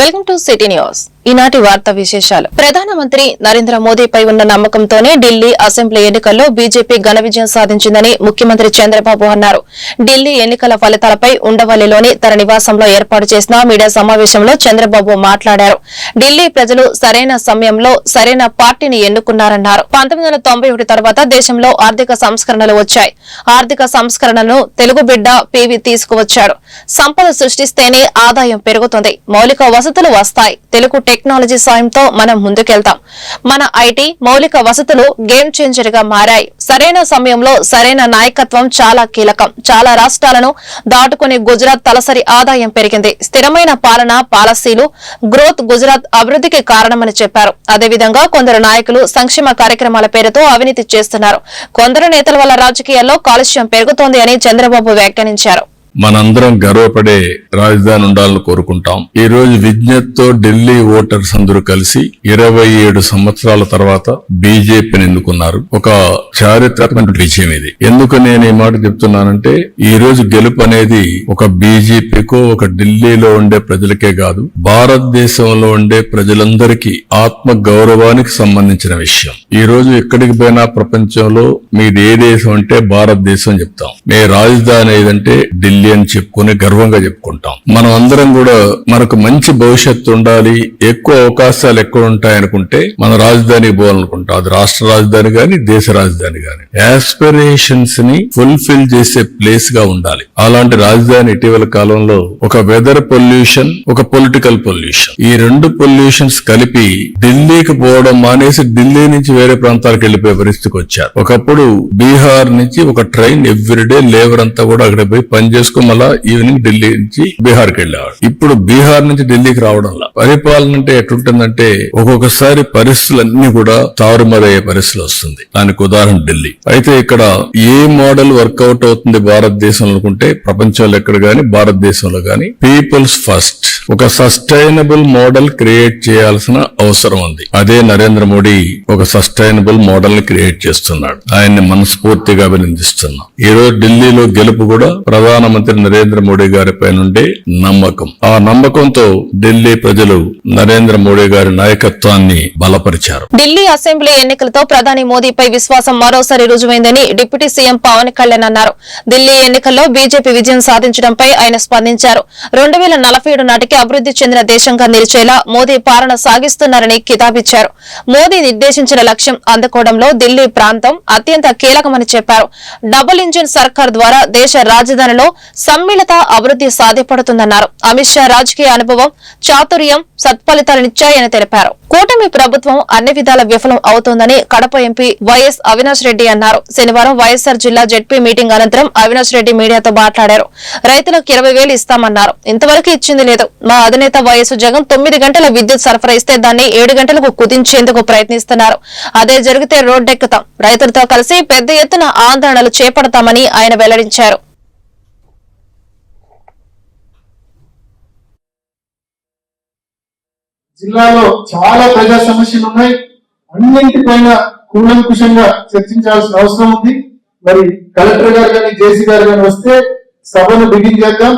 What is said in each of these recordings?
Welcome to city news. ఈనాటి వార్తా విశేషాలు. ప్రధానమంత్రి నరేంద్ర మోదీపై ఉన్న నమ్మకంతోనే ఢిల్లీ అసెంబ్లీ ఎన్నికల్లో బీజేపీ ఘన విజయం సాధించిందని ముఖ్యమంత్రి చంద్రబాబు అన్నారు. ఢిల్లీ ఎన్నికల ఫలితాలపై ఉండవల్లిలోని తన నివాసంలో ఏర్పాటు చేసిన మీడియా సమావేశంలో చంద్రబాబు మాట్లాడారు. ఢిల్లీ ప్రజలు సరైన సమయంలో సరైన పార్టీని ఎన్నుకున్నారన్నారు. పంతొమ్మిది వందల తొంభై ఒకటి తర్వాత దేశంలో ఆర్థిక సంస్కరణలు వచ్చాయి. ఆర్థిక సంస్కరణను తెలుగు బిడ్డ పివి తీసుకువచ్చాడు. సంపద సృష్టిస్తేనే ఆదాయం పెరుగుతుంది. మౌలిక వసతులు వస్తాయి. తెలుగు టెక్నాలజీ సాయంతో మనం ముందుకెళ్తాం. మన ఐటీ మౌలిక వసతులు గేమ్ చేంజర్గా మారాయి. సరైన సమయంలో సరైన నాయకత్వం చాలా కీలకం. చాలా రాష్ట్రాలను దాటుకుని గుజరాత్ తలసరి ఆదాయం పెరిగింది. స్థిరమైన పాలన పాలసీలు గ్రోత్ గుజరాత్ అభివృద్ధికి కారణమని చెప్పారు. అదేవిధంగా కొందరు నాయకులు సంక్షేమ కార్యక్రమాల పేరుతో అవినీతి చేస్తున్నారు. కొందరు నేతల వల్ల రాజకీయాల్లో కాలుష్యం పెరుగుతోంది అని చంద్రబాబు వ్యాఖ్యానించారు. మనందరం గర్వపడే రాజధాని ఉండాలని కోరుకుంటాం. ఈ రోజు విజ్ఞతతో ఢిల్లీ ఓటర్స్ అందరూ కలిసి ఇరవై ఏడు సంవత్సరాల తర్వాత బీజేపీని ఎన్నుకున్నారు. ఒక చారిత్రాత్మక విజయం ఇది. ఎందుకు నేను ఈ మాట చెప్తున్నానంటే ఈ రోజు గెలుపు అనేది ఒక బీజేపీకో ఒక ఢిల్లీలో ఉండే ప్రజలకే కాదు భారతదేశంలో ఉండే ప్రజలందరికీ ఆత్మ గౌరవానికి సంబంధించిన విషయం. ఈ రోజు ఎక్కడికి పోయినా ప్రపంచంలో మీది ఏ దేశం అంటే భారతదేశం చెప్తాం. మీ రాజధాని ఏదంటే ఢిల్లీ అని చెప్పుకుని గర్వంగా చెప్పుకుంటాం. మనం అందరం కూడా మనకు మంచి భవిష్యత్తు ఉండాలి ఎక్కువ అవకాశాలు ఎక్కడ ఉంటాయనుకుంటే మన రాజధాని పోవాలనుకుంటాం. అది రాష్ట్ర రాజధాని గాని దేశ రాజధాని గాని. యాస్పిరేషన్స్ని ఫుల్ఫిల్ చేసే ప్లేస్గా ఉండాలి. అలాంటి రాజధాని ఇటీవల కాలంలో ఒక వెదర్ పొల్యూషన్ ఒక పొలిటికల్ పొల్యూషన్ ఈ రెండు పొల్యూషన్స్ కలిపి ఢిల్లీకి పోవడం మానేసి ఢిల్లీ నుంచి వేరే ప్రాంతాలకు వెళ్ళిపోయే పరిస్థితికి వచ్చారు. ఒకప్పుడు బీహార్ నుంచి ఒక ట్రైన్ ఎవ్రీడే లేబర్ అంతా కూడా అక్కడ పోయి పనిచేసి చేసుకుని మళ్ళా ఈవినింగ్ ఢిల్లీ నుంచి బీహార్కి వెళ్ళేవాడు. ఇప్పుడు బీహార్ నుంచి ఢిల్లీకి రావడంలా పరిపాలన అంటే ఎట్లుంటుందంటే ఒక్కొక్కసారి పరిస్థితులన్నీ కూడా తారుమారయ్యే పరిస్థితులు వస్తుంది. దానికి ఉదాహరణ ఢిల్లీ. అయితే ఇక్కడ ఏ మోడల్ వర్కౌట్ అవుతుంది భారతదేశంలో అనుకుంటే ప్రపంచంలో ఎక్కడ గాని భారతదేశంలో గాని పీపుల్స్ ఫస్ట్. ఒక సస్టైనబుల్ మోడల్ క్రియేట్ చేయాల్సిన అవసరం ఉంది. అదే నరేంద్ర మోడీ ఒక సస్టైనబుల్ మోడల్ని క్రియేట్ చేస్తున్నాడు. ఆయన్ని మనస్ఫూర్తిగా అభినందిస్తున్నాం. ఈ రోజు ఢిల్లీలో గెలుపు కూడా ప్రధానమంత్రి నరేంద్ర మోడీ గారి పై నుండి నమ్మకం. ఆ నమ్మకంతో ఢిల్లీ ప్రజలు నరేంద్ర మోడీ గారి నాయకత్వాన్ని బలపరిచారు. ఢిల్లీ అసెంబ్లీ ఎన్నికలతో ప్రధాని మోదీపై విశ్వాసం మరోసారి రుజువైందని డిప్యూటీ సీఎం పవన్ కళ్యాణ్ అన్నారు. ఢిల్లీ ఎన్నికల్లో బీజేపీ విజయం సాధించడంపై ఆయన స్పందించారు. రెండు వేల నలభై ఏడు నాటికి అభివృద్ది చెందిన దేశంగా నిలిచేలా మోదీ పాలన సాగిస్తున్నారని కితాబిచ్చారు. మోదీ నిర్దేశించిన లక్ష్యం అందుకోవడంలో ఢిల్లీ ప్రాంతం అత్యంత కీలకమని చెప్పారు. డబుల్ ఇంజిన్ సర్కార్ ద్వారా దేశ రాజధానిలో సమ్మిళిత అభివృద్ది సాధ్యపడుతుందన్నారు. అమిత్ షా రాజకీయ అనుభవం చాతుర్యం సత్ఫలితాలనిచ్చాయని తెలిపారు. కూటమి ప్రభుత్వం అన్ని విధాల విఫలం అవుతోందని కడప ఎంపీ వైఎస్ అవినాష్ రెడ్డి అన్నారు. శనివారం వైఎస్సార్ జిల్లా జెడ్పీ మీటింగ్ అనంతరం అవినాష్ రెడ్డి మీడియాతో మాట్లాడారు. రైతులకు ఇరవై వేలు ఇస్తామన్నారు. ఇంతవరకు ఇచ్చింది లేదు. మా అధినేత వైఎస్ జగన్ తొమ్మిది గంటల విద్యుత్ సరఫరా ఇస్తే దాన్ని ఏడు గంటలకు కుదించేందుకు ప్రయత్నిస్తున్నారు. అదే జరిగితే రోడ్డెక్కుతాం. రైతులతో కలిసి పెద్ద ఎత్తున ఆందోళనలు చేపడతామని ఆయన వెల్లడించారు. జిల్లాలో చాలా ప్రజా సమస్యలు ఉన్నాయి. అన్నింటిపైన కూలంకుషంగా చర్చించాల్సిన అవసరం ఉంది. మరి కలెక్టర్ గారు కానీ జేసీ గారు కానీ వస్తే సభను బిగిన్ చేద్దాం.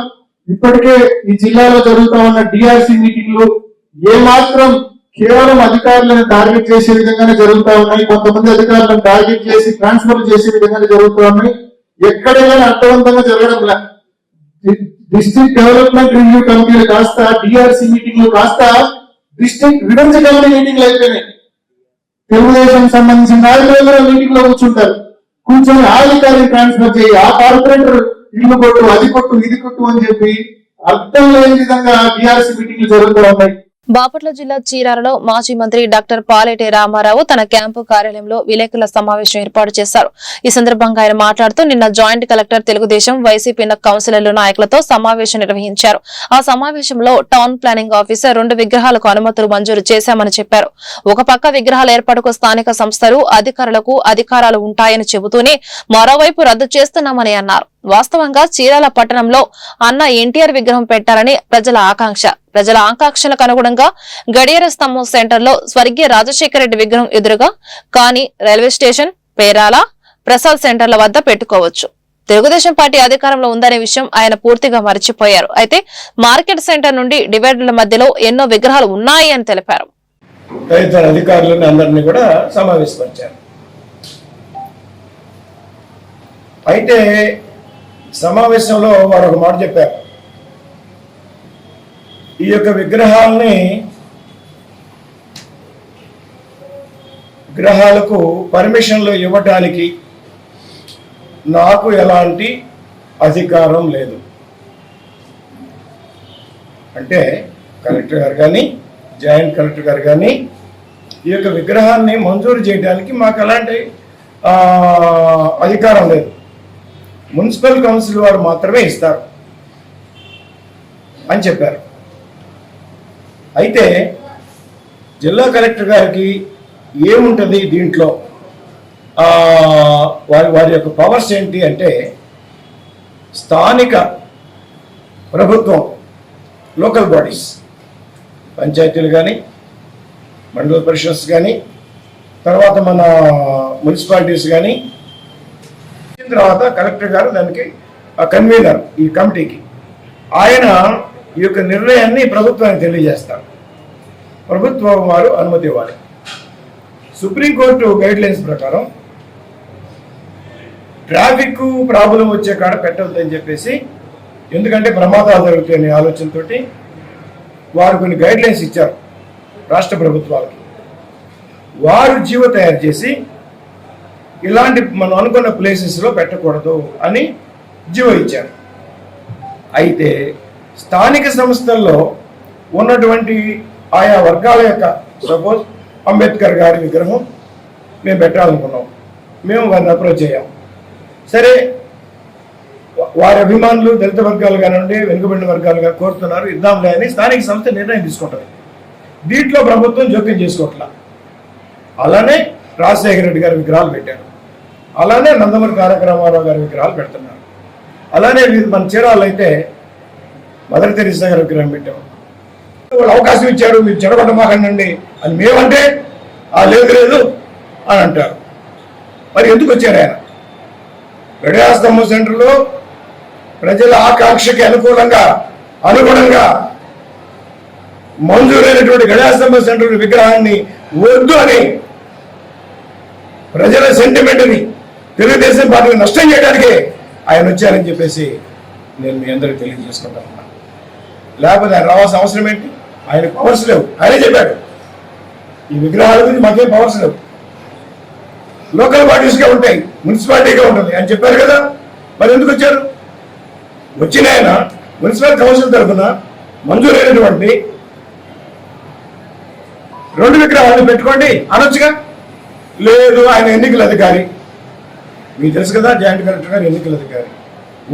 ఇప్పటికే ఈ జిల్లాలో జరుగుతా ఉన్న డిఆర్సి మీటింగ్లు ఏ మాత్రం కేవలం అధికారులను టార్గెట్ చేసే విధంగానే జరుగుతా ఉన్నాయి. కొంతమంది అధికారులను టార్గెట్ చేసి ట్రాన్స్ఫర్ చేసే విధంగానే జరుగుతూ ఉన్నాయి. ఎక్కడైనా అర్థవంతంగా జరగడం డిస్ట్రిక్ట్ డెవలప్మెంట్ రివ్యూ కమిటీలు కాస్త డిఆర్సీ మీటింగ్లు కాస్త డిస్ట్రిక్ట్ విభజన కమిటీ మీటింగ్లు అయిపోయినాయి. తెలుగుదేశం సంబంధించిన నాయకులు మీటింగ్లో కూర్చుంటారు. కూర్చొని ఆ అధికారిని ట్రాన్స్ఫర్ చేయి. ఆ కార్పొరేటర్ ఇల్లు కొట్టు అది కొట్టు ఇది కొట్టు అని చెప్పి అర్థం లేని విధంగా డిఆర్సి మీటింగ్లు జరుగుతూ ఉన్నాయి. బాపట్ల జిల్లా చీరాలలో మాజీ మంత్రి డాక్టర్ పాలేటి రామారావు తన క్యాంపు కార్యాలయంలో విలేకరుల సమావేశం ఏర్పాటు చేశారు. ఈ సందర్భంగా ఆయన మాట్లాడుతూ నిన్న జాయింట్ కలెక్టర్ తెలుగుదేశం వైసీపీ కౌన్సిలర్లు నాయకులతో సమావేశం నిర్వహించారు. ఆ సమావేశంలో టౌన్ ప్లానింగ్ ఆఫీసర్ రెండు విగ్రహాలకు అనుమతులు మంజూరు చేశామని చెప్పారు. ఒక పక్క విగ్రహాల ఏర్పాటుకు స్థానిక సంస్థలు అధికారులకు అధికారాలు ఉంటాయని చెబుతూనే మరోవైపు రద్దు చేస్తున్నామని అన్నారు. వాస్తవంగా చీరాల పట్టణంలో అన్న ఎన్టీఆర్ విగ్రహం పెట్టాలని ప్రజల ఆకాంక్ష. ప్రజల ఆకాంక్షలకు అనుగుణంగా గడియార స్తంభం సెంటర్లో స్వర్గీయ రాజశేఖర రెడ్డి విగ్రహం ఎదురుగా కానీ రైల్వే స్టేషన్ పేరాల ప్రసాద్ సెంటర్ల వద్ద పెట్టుకోవచ్చు. తెలుగుదేశం పార్టీ అధికారంలో ఉందనే విషయం ఆయన పూర్తిగా మర్చిపోయారు. అయితే మార్కెట్ సెంటర్ నుండి డివైడర్ల మధ్యలో ఎన్నో విగ్రహాలు ఉన్నాయి అని తెలిపారు. అధికారులను అందరినీ కూడా సమావేశపరిచారు. అయితే సమావేశంలో వారు ఒక మాట చెప్పారు. ఈ యొక్క విగ్రహాలని విగ్రహాలకు పర్మిషన్లు ఇవ్వటానికి నాకు ఎలాంటి అధికారం లేదు. అంటే కలెక్టర్ గారు కానీ జాయింట్ కలెక్టర్ గారు కానీ ఈ యొక్క విగ్రహాన్ని మంజూరు చేయడానికి మాకు ఎలాంటి అధికారం లేదు. మున్సిపల్ కౌన్సిల్ వారు మాత్రమే ఇస్తారు అని చెప్పారు. అయితే జిల్లా కలెక్టర్ గారికి ఏముంటుంది దీంట్లో? వారి వారి యొక్క పవర్స్ ఏంటి అంటే స్థానిక ప్రభుత్వం లోకల్ బాడీస్ పంచాయతీలు కానీ మండల పరిషత్స్ కానీ తర్వాత మన మున్సిపాలిటీస్ కానీ తర్వాత కలెక్టర్ గారు దానికి కన్వీనర్ ఈ కమిటీకి. ఆయన ఈ యొక్క నిర్ణయాన్ని ప్రభుత్వానికి తెలియజేస్తారు. ప్రభుత్వం వారు అనుమతి ఇవ్వాలి. సుప్రీంకోర్టు గైడ్ లైన్స్ ప్రకారం ట్రాఫిక్ ప్రాబ్లం వచ్చే కాడ పెట్టవద్దని చెప్పేసి ఎందుకంటే ప్రమాదాలు జరుగుతాయనే ఆలోచనతోటి వారు కొన్ని గైడ్ లైన్స్ ఇచ్చారు రాష్ట్ర ప్రభుత్వాలకి. వారు జీవో తయారు చేసి ఇలాంటి మనం అనుకున్న ప్లేసెస్లో పెట్టకూడదు అని జీవో ఇచ్చారు. అయితే స్థానిక సంస్థల్లో ఉన్నటువంటి ఆయా వర్గాల యొక్క సపోజ్ అంబేద్కర్ గారి విగ్రహం మేము పెట్టాలనుకున్నాం. మేము వారిని అప్రోచ్ అయ్యాం సరే వారి అభిమానులు దళిత వర్గాలు కానివ్వండి వెనుకబడిన వర్గాలుగా కోరుతున్నారు ఇద్దాంలే అని స్థానిక సంస్థ నిర్ణయం తీసుకుంటుంది. దీంట్లో ప్రభుత్వం జోక్యం చేసుకోవట్లా. అలానే రాజశేఖర రెడ్డి గారి విగ్రహాలు పెట్టారు. అలానే నందమూరి తారక రామారావు గారి విగ్రహాలు పెడుతున్నారు. అలానే మన చీరాలు అయితే మదర్ తెరీసా గారి విగ్రహం పెట్టాం. వాళ్ళు అవకాశం ఇచ్చారు మీరు చెడగొట్టమాకండి అని మేమంటే ఆ లేదు లేదు అని అంటారు. మరి ఎందుకు వచ్చారు ఆయన? గడియాస్తంభ సెంటర్లో ప్రజల ఆకాంక్షకి అనుకూలంగా అనుగుణంగా మంజూరైనటువంటి గణాస్తంభ సెంటర్ విగ్రహాన్ని వద్దు అని ప్రజల సెంటిమెంట్ని తెలుగుదేశం పార్టీని నష్టం చేయడానికే ఆయన వచ్చారని చెప్పేసి నేను మీ అందరికీ తెలియజేసుకుంటా లేకపోతే ఆయన రావాల్సిన అవసరం ఏంటి? ఆయన పవర్స్ లేవు. ఆయనే చెప్పాడు. ఈ విగ్రహాల గురించి మాకేం పవర్స్ లేవు. లోకల్ బాడీస్గా ఉంటాయి. మున్సిపాలిటీగా ఉంటుంది. అని చెప్పారు కదా. మరి ఎందుకు వచ్చారు? వచ్చిన ఆయన మున్సిపల్ కౌన్సిల్ తరఫున మంజూరైనటువంటి రెండు విగ్రహాలను పెట్టుకోండి. అనొచ్చుగా? లేదు ఆయన ఎన్నికల అధికారి. మీకు తెలుసు కదా జాయింట్ కలెక్టర్ గారు ఎన్నికల అధికారి.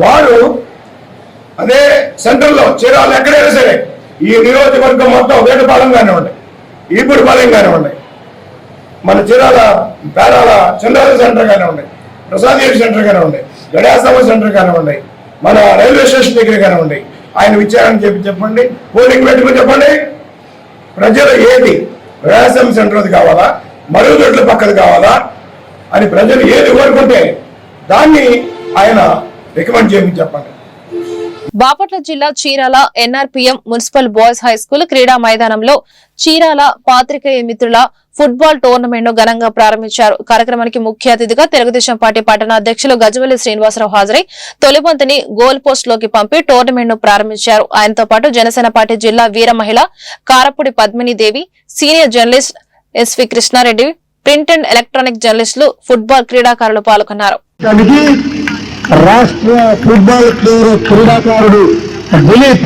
వారు అదే సెంటర్లో చీరాలు ఎక్కడైనా సరే ఈ నియోజకవర్గం మొత్తం వేటపాలెం ఉన్నాయి ఈపుడు పాలెం ఉన్నాయి. మన చీరాల పేరాల చంద్రాల సెంటర్ ఉన్నాయి ప్రసాద్ సెంటర్ ఉన్నాయి గడియాసభ సెంటర్ ఉన్నాయి మన రైల్వే స్టేషన్ దగ్గర ఉన్నాయి. ఆయన విచారణ చెప్పి చెప్పండి పోలింగ్ పెట్టుకుని చెప్పండి. ప్రజలు ఏది? వ్యవసాయం సెంటర్ది కావాలా? మరుగుదొడ్ల పక్కది కావాలా? అని ప్రజలు ఏది కోరుకుంటే దాన్ని ఆయన రికమెండ్ చేయమని చెప్పండి. బాపట్ల జిల్లా Chirala NRPM municipal boys high school క్రీడా మైదానంలో చీరాల పాత్రికేయ మిత్రుల ఫుట్బాల్ టోర్నమెంట్ను ఘనంగా ప్రారంభించారు. కార్యక్రమానికి ముఖ్య అతిథిగా తెలుగుదేశం పార్టీ పట్టణ అధ్యక్షులు గజవల్లి శ్రీనివాసరావు హాజరై తొలిబంతిని గోల్ పోస్ట్లోకి పంపి టోర్నమెంట్ను ప్రారంభించారు. ఆయనతో పాటు జనసేన పార్టీ జిల్లా వీర మహిళ Karapudi Padmini Devi senior journalist SV Krishnareddy print and electronic జర్నలిస్టులు ఫుట్బాల్ క్రీడాకారులు పాల్గొన్నారు. రాష్ట్ర ఫుట్బాల్ క్రీడ- క్రీడాకారుడు దిలీప్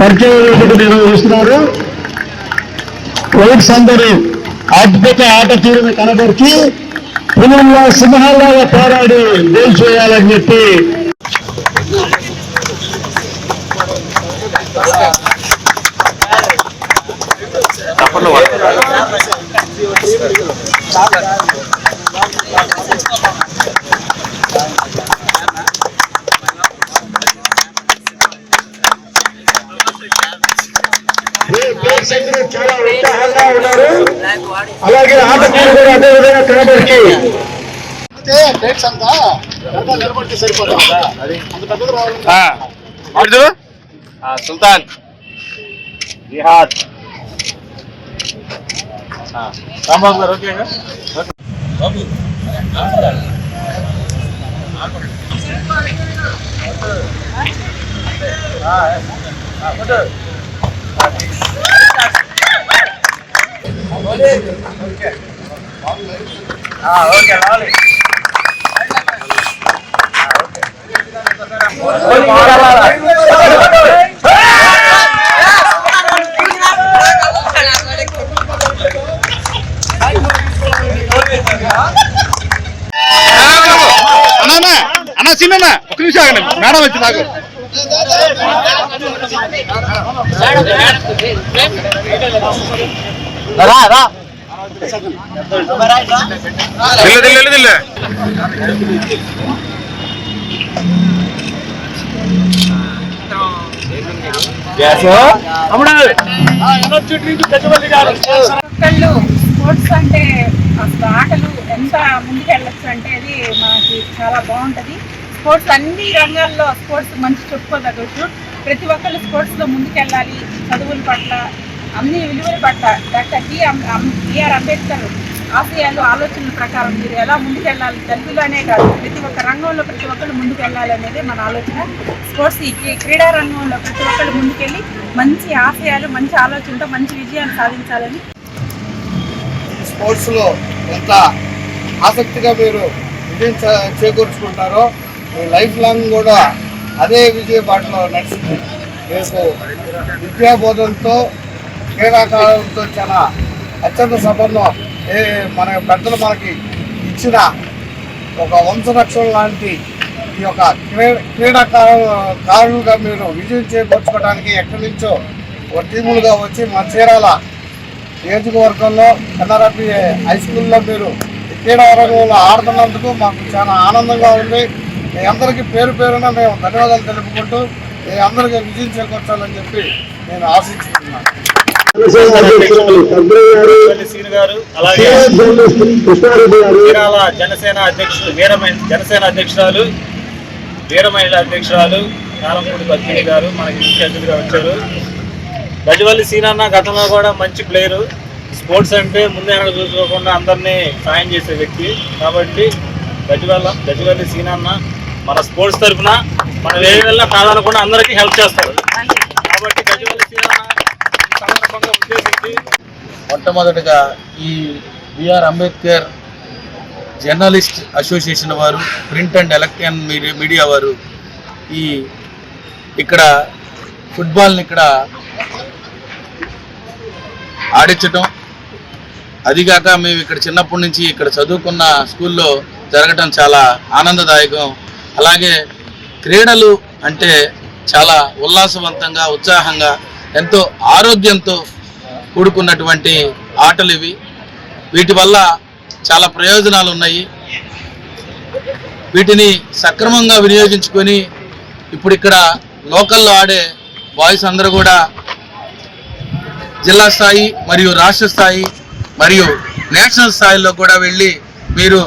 పరిచయ నిర్వహిస్తున్నారు వైట్స్ అందరూ అద్భుత ఆట తీరును కనబరిచి పులిలో సింహాలాగా పోరాడి గోల్ చేయాలని చెప్పి ప్రేక్షకులు చాలా ఉత్సాహంగా ఉన్నారు అలాగే ఆట తీరు కూడా అదే విధంగా కనబరిచి అయితే డేట్స్ అంతా వెనకాల నిలబడితే సరిపోతుంది కదా అంత పెద్దగా రావాలి సుల్తాన్ జిహాద్ రాంబాబు గారు ఓకే ఓకే. రావాలి అన్నా నిమిషం ఆగండి. మేడం వచ్చి నాకు దిల్ల దిల్ల దిల్ల ఒక్కళ్ళు స్పోర్ట్స్ అంటే అసలు ఆటలు ఎంత ముందుకెళ్ళచ్చు అంటే అది మనకి చాలా బాగుంటది. స్పోర్ట్స్ అన్ని రంగాల్లో స్పోర్ట్స్ మంచి చెప్పుకోదగ్గచ్చు ప్రతి ఒక్కళ్ళు స్పోర్ట్స్లో ముందుకెళ్ళాలి చదువుల పట్ల అన్ని విలువల పట్ల డాక్టర్ టి బిఆర్ అంబేద్కర్ ఆశయాలు ఆలోచనల ప్రకారం మీరు ఎలా ముందుకెళ్ళాలి తెలుగులోనే కాదు ప్రతి ఒక్క రంగంలో ప్రతి ఒక్కళ్ళు ముందుకెళ్ళాలి అనేది మన ఆలోచన. స్పోర్ట్స్ ఈ క్రీడా రంగంలో ప్రతి ఒక్కళ్ళు ముందుకెళ్ళి మంచి ఆశయాలు మంచి ఆలోచనతో మంచి విజయాన్ని సాధించాలని. స్పోర్ట్స్లో ఎంత ఆసక్తిగా మీరు విజయం చేకూర్చుకుంటారో లైఫ్ లాంగ్ కూడా అదే విజయ బాటలో నడిచింది రేపు విద్యాబోధనతో క్రీడాకారులతో చాలా అత్యంత సంబంధం ఏ మన పెద్దలు మనకి ఇచ్చిన ఒక వంశరక్షణ లాంటి ఈ యొక్క క్రీడ క్రీడాకారు మీరు విజయం చేకూర్చుకోవడానికి ఎక్కడి నుంచో ఒక టీములుగా వచ్చి మన చీరాల నియోజకవర్గంలో ఎన్ఆర్ఎఫ్ హై స్కూల్లో మీరు క్రీడా రంగంలో ఆడుతున్నందుకు మాకు చాలా ఆనందంగా ఉంది. మీ అందరికీ పేరు పేరున మేము ధన్యవాదాలు తెలుపుకుంటూ మీ అందరికీ విజయం చేకూర్చాలని చెప్పి నేను ఆశిస్తున్నాను. జనసేన అధ్యక్షుడు వీరమైన జనసేన అధ్యక్షురాలు వీర మహిళా అధ్యక్షురాలు కారంపూడి పద్మిని గారు మనకి ముఖ్య అతిథిగా వచ్చారు. గజవల్లి సీనన్న గతంలో కూడా మంచి ప్లేయరు. స్పోర్ట్స్ అంటే ముందే చూసుకోకుండా అందరినీ సాయం చేసే వ్యక్తి. కాబట్టి గజవల్ల గజవల్లి సీనన్న మన స్పోర్ట్స్ తరఫున మనం ఏ విధంగా కాదనకుండా అందరికీ హెల్ప్ చేస్తారు. కాబట్టి గజవల్లి ఈ సందర్భంగా ఉద్దేశించి మొట్టమొదటిగా ఈ బిఆర్ అంబేద్కర్ జర్నలిస్ట్ అసోసియేషన్ వారు print and electronic media media వారు ఈ ఇక్కడ ఫుట్బాల్ని ఇక్కడ ఆడించటం. అదిగాక మేము ఇక్కడ చిన్నప్పటి నుంచి ఇక్కడ చదువుకున్న స్కూల్లో జరగటం చాలా ఆనందదాయకం. అలాగే క్రీడలు అంటే చాలా ఉల్లాసవంతంగా ఉత్సాహంగా ఎంతో ఆరోగ్యంతో కూడుకున్నటువంటి ఆటలు ఇవి. వీటి వల్ల చాలా ప్రయోజనాలు ఉన్నాయి. వీటిని సక్రమంగా వినియోగించుకొని ఇప్పుడు ఇక్కడ లోకల్లో ఆడే బాయ్స్ అందరూ కూడా జిల్లా స్థాయి మరియు రాష్ట్ర స్థాయి మరియు నేషనల్ స్థాయిలో కూడా వెళ్ళి మీరు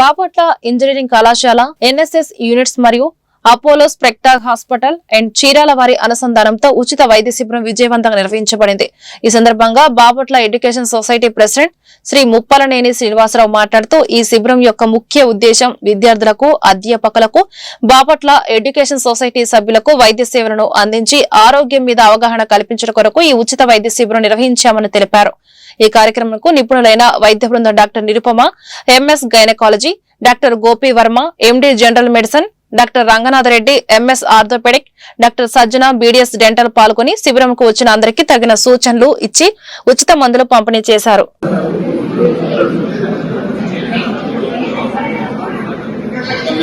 బాపట్ల ఇంజనీరింగ్ కళాశాల ఎన్ఎస్ఎస్ యూనిట్స్ మరియు Apollo Specta hospital and Chirala వారి అనుసంధానంతో ఉచిత వైద్య శిబిరం విజయవంతంగా నిర్వహించబడింది. ఈ సందర్భంగా Bapatla education society president Shri Muppalaneni Srinivasarao మాట్లాడుతూ ఈ శిబిరం యొక్క ముఖ్య ఉద్దేశం విద్యార్థులకు అధ్యాపకులకు బాపట్ల ఎడ్యుకేషన్ సొసైటీ సభ్యులకు వైద్య సేవలను అందించి ఆరోగ్యం మీద అవగాహన కల్పించడం కొరకు ఈ ఉచిత వైద్య శిబిరం నిర్వహించామని తెలిపారు. ఈ కార్యక్రమంకు నిపుణులైన వైద్య బృందం doctor Nirupama MS gynaecology doctor Gopi Varma MD general medicine doctor Ranganathareddy MS orthopaedic doctor Sajjana BDS dental పాల్గొని శిబిరంకు వచ్చిన అందరికీ తగిన సూచనలు ఇచ్చి ఉచిత మందులు పంపిణీ చేశారు.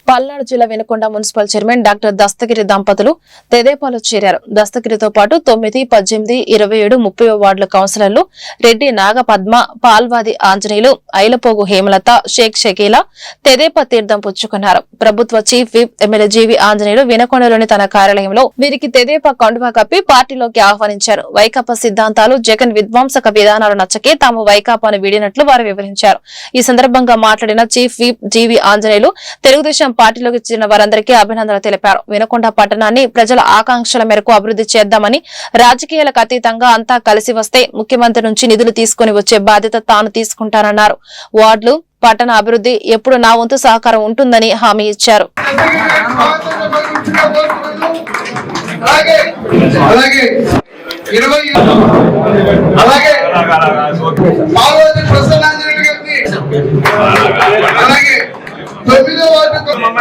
పల్నాడు జిల్లా Vinukonda municipal chairman doctor Dastagiri దంపతులు తెదేపాలో చేరారు. దస్తగిరితో పాటు తొమ్మిది పద్దెనిమిది ఇరవై ఏడు ముప్పై వార్డుల కౌన్సిలర్లు రెడ్డి నాగపద్మ పాల్వాది ఆంజనేయులు ఐలపోగు హేమలత షేక్ షకీలా తెదేపా తీర్థం పుచ్చుకున్నారు. ప్రభుత్వ chief whip MLA GV Anjaneyulu వినకొండలోని తన కార్యాలయంలో వీరికి తెదేపా కండువా కప్పి పార్టీలోకి ఆహ్వానించారు. వైకాపా సిద్ధాంతాలు జగన్ విధ్వంసక విధానాలు నచ్చకే తాము వైకాపాను వీడినట్లు వారు వివరించారు. ఈ సందర్భంగా మాట్లాడిన chief whip GV Anjaneyulu Telugu Desam పార్టీలోకి చెందిన వారందరికీ అభినందనలు తెలిపారు. వినకొండ పట్టణాన్ని ప్రజల ఆకాంక్షల మేరకు అభివృద్ధి చేద్దామని రాజకీయాలకు అతీతంగా అంతా కలిసి వస్తే ముఖ్యమంత్రి నుంచి నిధులు తీసుకుని వచ్చే బాధ్యత తాను తీసుకుంటానన్నారు. వార్డులు పట్టణ అభివృద్ధి ఎప్పుడు నా వంతు సహకారం ఉంటుందని హామీ ఇచ్చారు. అలాగే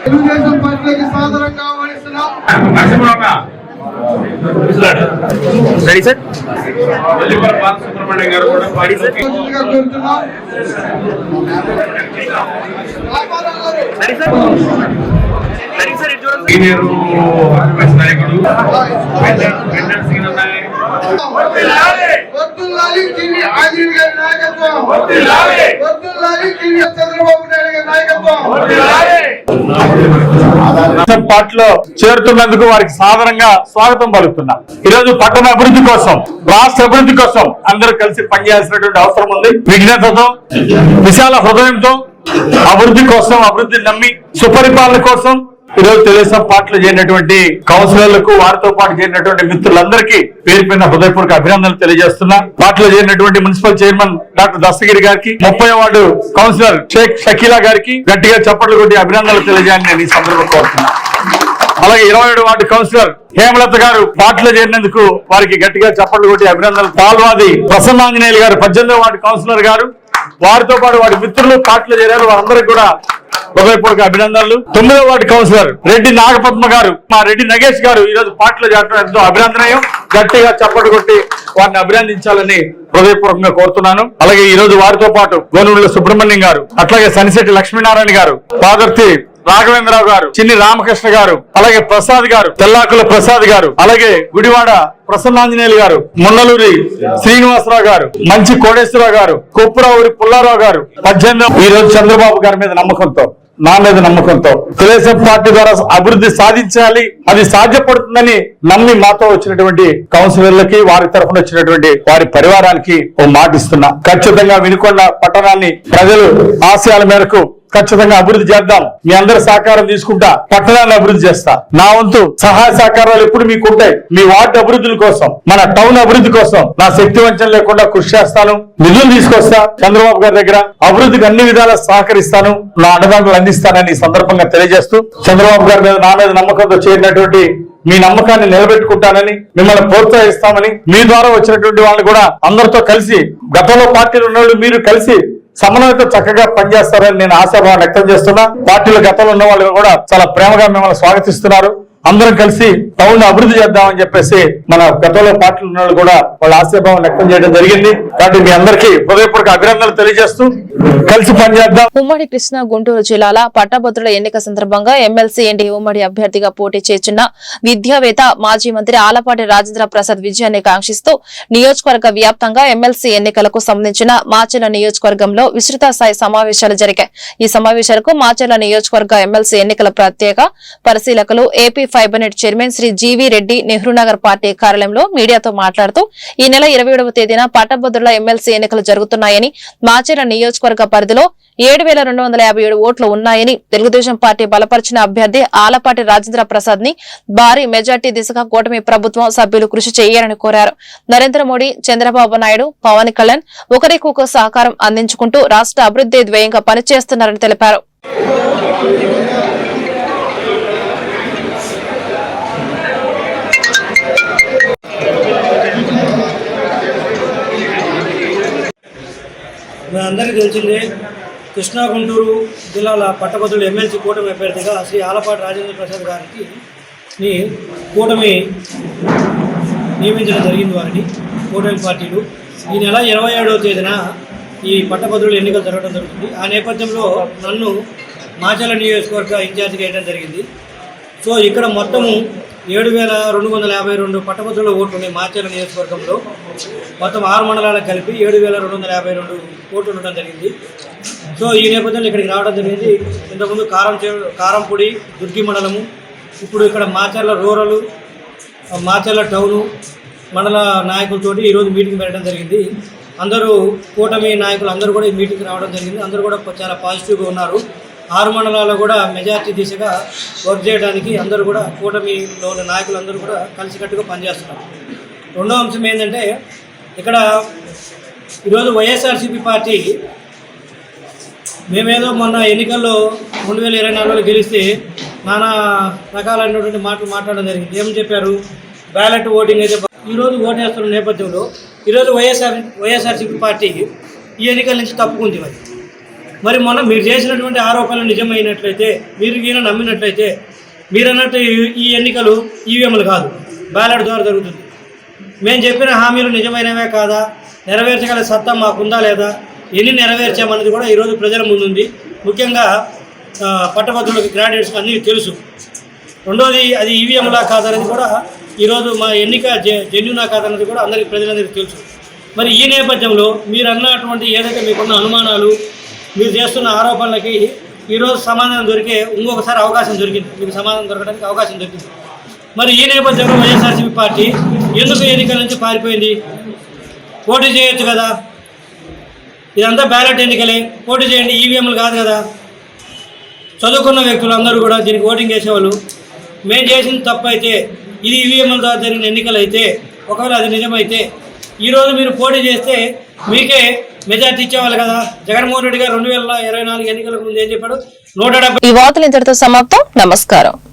గారు తెలుగుదేశం పార్టీకి ఆహ్వానిస్తున్నాం కోరుచుగా కోరుతున్నాం సీనియర్ కాంగ్రెస్ నాయకుడు పార్టీలో చేరుతున్నందుకు వారికి సాధారణంగా స్వాగతం పలుకుతున్నా. ఈ రోజు పట్టణ అభివృద్ధి కోసం రాష్ట్ర అభివృద్ధి కోసం అందరూ కలిసి పనిచేయాల్సినటువంటి అవసరం ఉంది. విఘ్నతతో విశాల హృదయంతో అభివృద్ధి కోసం అభివృద్ధి నమ్మి సుపరిపాలన కోసం ఈరోజు తెలుగుదేశం పార్టీలో చేరినటువంటి కౌన్సిలర్లకు వారితో పాటు చేరినటువంటి మిత్రులందరికీ పేరు పైన హృదయపూర్వక అభినందనలు తెలియజేస్తున్నా. పార్టీలో చేరినటువంటి మున్సిపల్ చైర్మన్ డాక్టర్ దస్తగిరి గారికి ముప్పై వార్డు కౌన్సిలర్ షేక్ షకీలా గారికి గట్టిగా చప్పట్లు కొట్టి అభినందనలు తెలియజేయాలని నేను ఈ సందర్భంగా కోరుతున్నాను అలాగే ఇరవై ఏడు వార్డు కౌన్సిలర్ హేమలత గారు పార్టీలో చేరినందుకు వారికి గట్టిగా చప్పట్లు కొట్టి అభినందనలు. పాల్వాది ప్రసన్నాంజనేయులు గారు పద్దెనిమిదో వార్డు కౌన్సిలర్ గారు వారితో పాటు వారి మిత్రులు పార్టీలో చేరారు. వారందరికీ కూడా హృదయపూర్వక అభినందనలు. తొమ్మిదో వార్డు కౌన్సిలర్ రెడ్డి నాగపద్మ గారు మా రెడ్డి నగేష్ గారు ఈ రోజు పార్టీలో చేరడం ఎంతో అభినందనీయం. గట్టిగా చప్పటి కొట్టి వారిని అభినందించాలని హృదయపూర్వకంగా కోరుతున్నాను. అలాగే ఈ రోజు వారితో పాటు గోనూరులో సుబ్రహ్మణ్యం గారు అట్లాగే సనిశెట్టి లక్ష్మీనారాయణ గారు పాదర్తి రాఘవేంద్రరావు గారు చిన్ని రామకృష్ణ గారు అలాగే ప్రసాద్ గారు తెల్లాకుల ప్రసాద్ గారు అలాగే గుడివాడ ప్రసన్నాంజనేయులు గారు మున్నలూరి శ్రీనివాసరావు గారు మంచి కోటేశ్వరరావు గారు కొప్పురావురి పుల్లారావు గారు పద్దెనిమిది ఈ రోజు చంద్రబాబు గారి మీద నమ్మకంతో నా మీద నమ్మకంతో తెలుగుదేశం పార్టీ ద్వారా అభివృద్ధి సాధించాలి అది సాధ్యపడుతుందని నమ్మి మాతో వచ్చినటువంటి కౌన్సిలర్లకి వారి తరఫున వచ్చినటువంటి వారి పరివారానికి ఓ మాట ఇస్తున్నా. ఖచ్చితంగా వినుకొండ పట్టణాన్ని ప్రజలు ఆశయాల మేరకు ఖచ్చితంగా అభివృద్ధి చేద్దాం. మీ అందరి సహకారం తీసుకుంటా పట్టణాన్ని అభివృద్ధి చేస్తా. నా వంతు సహాయ సహకారాలు ఎప్పుడు మీకు ఉంటాయి. మీ వార్డు అభివృద్ధి కోసం మన టౌన్ అభివృద్ధి కోసం నా శక్తి వంచన లేకుండా కృషి చేస్తాను. నిధులు తీసుకొస్తా చంద్రబాబు గారి దగ్గర అభివృద్ధికి అన్ని విధాలా సహకరిస్తాను. నా అండదండలు అందిస్తానని సందర్భంగా తెలియజేస్తూ చంద్రబాబు గారి మీద నా మీద నమ్మకంతో చేరినటువంటి మీ నమ్మకాన్ని నిలబెట్టుకుంటానని మిమ్మల్ని ప్రోత్సహిస్తామని మీ ద్వారా వచ్చినటువంటి వాళ్ళు కూడా అందరితో కలిసి గతంలో పార్టీలు ఉన్న మీరు కలిసి సమన్వయంతో చక్కగా పనిచేస్తారని నేను ఆశాభావం వ్యక్తం చేస్తున్నా. పార్టీలో గతంలో ఉన్న వాళ్ళు కూడా చాలా ప్రేమగా మిమ్మల్ని స్వాగతిస్తున్నారు. అందరం కలిసి టౌన్ అభివృద్ధి చేద్దామని చెప్పేసి మన గతంలో పార్టీలు ఉన్న వాళ్ళు కూడా వాళ్ళ ఆశాభావం వ్యక్తం చేయడం జరిగింది. కాబట్టి మీ అందరికీ హృదయపూర్వక అభినందనలు తెలియజేస్తూ కలిసి పనిచేద్దాం. ఉమ్మడి కృష్ణా గుంటూరు జిల్లాల పట్టభద్రుల ఎన్నిక సందర్భంగా ఎమ్మెల్సీ ఎన్డీ ఉమ్మడి అభ్యర్థిగా పోటీ చేస్తున్న విద్యావేత్త మాజీ మంత్రి ఆలపాటి రాజేంద్ర ప్రసాద్ విజయాన్ని కాంక్షిస్తూ నియోజకవర్గ వ్యాప్తంగా ఎమ్మెల్సీ ఎన్నికలకు సంబంధించిన మాచెల నియోజకవర్గంలో విస్తృత స్థాయి సమావేశాలు జరిగాయి. ఈ సమావేశాలకు మాచెల నియోజకవర్గ ఎమ్మెల్సీ ఎన్నికల ప్రత్యేక పరిశీలకులు AP fibernet chairman Shri GV Reddy Nehrunagar party కార్యాలయంలో మీడియాతో మాట్లాడుతూ ఈ నెల ఇరవై తేదీన పట్టభద్రుల ఎమ్మెల్సీ ఎన్నికలు జరుగుతున్నాయని మాచేర నియోజకవర్గ పరిధిలో ఏడు వేల రెండు వందల యాభై ఏడు ఓట్లు ఉన్నాయని తెలుగుదేశం పార్టీ బలపరిచిన అభ్యర్థి ఆలపాటి రాజేంద్ర ప్రసాద్ని భారీ మెజార్టీ దిశగా కూటమి ప్రభుత్వం సభ్యులు కృషి చేయాలని కోరారు. నరేంద్ర మోడీ చంద్రబాబు నాయుడు పవన్ కళ్యాణ్ ఒకరికొక సహకారం అందించుకుంటూ రాష్ట్ర అభివృద్ధి ధ్యేయంగా పనిచేస్తున్నారని తెలిపారు. మన అందరికీ తెలిసిందే కృష్ణా గుంటూరు జిల్లాల పట్టభద్రులు ఎమ్మెల్సీ కూటమి అభ్యర్థిగా శ్రీ ఆలపాటి రాజేంద్ర ప్రసాద్ గారికి ని కూటమి నియమించడం జరిగింది వారిని కూటమి పార్టీలు. ఈ నెల ఇరవై ఏడవ తేదీన ఈ పట్టభద్రుల ఎన్నికలు జరగడం జరుగుతుంది. ఆ నేపథ్యంలో నన్ను మాచల నియోజకవర్గ ఇన్ఛార్జిగా వేయడం జరిగింది. సో ఇక్కడ మొత్తము ఏడు వేల రెండు వందల యాభై రెండు పట్టభద్రుల ఓట్లున్నాయి మాచర్ల నియోజకవర్గంలో మొత్తం ఆరు మండలాలకు కలిపి ఏడు వేల రెండు వందల యాభై రెండు ఓట్లు ఉండడం జరిగింది. సో ఈ నేపథ్యంలో ఇక్కడికి రావడం జరిగింది. ఇంతకుముందు కారం చే- కారంపొడి దుర్గి మండలము ఇప్పుడు ఇక్కడ మాచర్ల రూరల్ మాచర్ల టౌను మండల నాయకులతోటి ఈరోజు మీటింగ్ పెట్టడం జరిగింది. అందరూ కూటమి నాయకులు అందరూ కూడా ఈ మీటింగ్కి రావడం జరిగింది. అందరూ కూడా చాలా పాజిటివ్గా ఉన్నారు. ఆరు మండలాల్లో కూడా మెజార్టీ దిశగా వర్క్ చేయడానికి అందరూ కూడా కూటమిలో ఉన్న నాయకులందరూ కూడా కలిసికట్టుగా పనిచేస్తున్నారు. రెండో అంశం ఏంటంటే ఇక్కడ ఈరోజు వైఎస్ఆర్సీపీ పార్టీ మేమేదో మొన్న ఎన్నికల్లో రెండు వేల ఇరవై నాలుగులో గెలిస్తే నానా రకాలైనటువంటి మాటలు మాట్లాడడం జరిగింది. ఏం చెప్పారు? బ్యాలెట్ ఓటింగ్ అయితే ఈరోజు ఓటేస్తున్న నేపథ్యంలో ఈరోజు వైఎస్ఆర్ వైఎస్ఆర్సీపీ పార్టీ ఈ ఎన్నికల నుంచి తప్పుకుంది మరి. మరి మొన్న మీరు చేసినటువంటి ఆరోపణలు నిజమైనట్లయితే మీరు ఈయన నమ్మినట్లయితే మీరు అన్నట్టు ఈ- ఎన్నికలు ఈవీఎంలు కాదు బ్యాలెట్ ద్వారా జరుగుతుంది. మేము చెప్పిన హామీలు నిజమైనవే కాదా? నెరవేర్చగల సత్తా మాకుందా లేదా? ఎన్ని నెరవేర్చామన్నది కూడా ఈరోజు ప్రజల ముందుంది. ముఖ్యంగా పట్టభద్రులకు గ్రాడ్యుయేట్స్కి అన్నీ తెలుసు. రెండోది అది ఈవీఎంలా కాదనేది కూడా ఈరోజు మా ఎన్నిక జె- జెన్యునా కాదన్నది కూడా అందరికీ ప్రజలందరికీ తెలుసు. మరి ఈ నేపథ్యంలో మీరు అన్నటువంటి ఏదైతే మీకున్న అనుమానాలు మీరు చేస్తున్న ఆరోపణలకి ఈరోజు సమాధానం దొరికే ఇంకొకసారి అవకాశం దొరికింది. మీకు సమాధానం దొరకడానికి అవకాశం దొరికింది. మరి ఈ నేపథ్యంలో వైఎస్ఆర్సీపీ పార్టీ ఎందుకు ఎన్నికల నుంచి పారిపోయింది? పోటీ చేయొచ్చు కదా. ఇదంతా బ్యాలెట్ ఎన్నికలే. పోటీ చేయండి ఈవీఎంలు కాదు కదా. చదువుకున్న వ్యక్తులు అందరూ కూడా దీనికి ఓటింగ్ చేసేవాళ్ళు. మేము చేసిన తప్పు అయితే ఇది ఈవీఎంల ద్వారా జరిగిన ఎన్నికలు అయితే ఒకవేళ అది నిజమైతే ఈరోజు మీరు పోటీ చేస్తే మీకే మెజార్టీ ఇచ్చేవాళ్ళు కదా. జగన్మోహన్ రెడ్డి గారు రెండు వేల ఇరవై నాలుగు ఎన్నికలకు ముందు ఏం చెప్పాడు? నూట డెబ్బై ఈ వార్తలు ఇంతటితో సమాప్తం. నమస్కారం.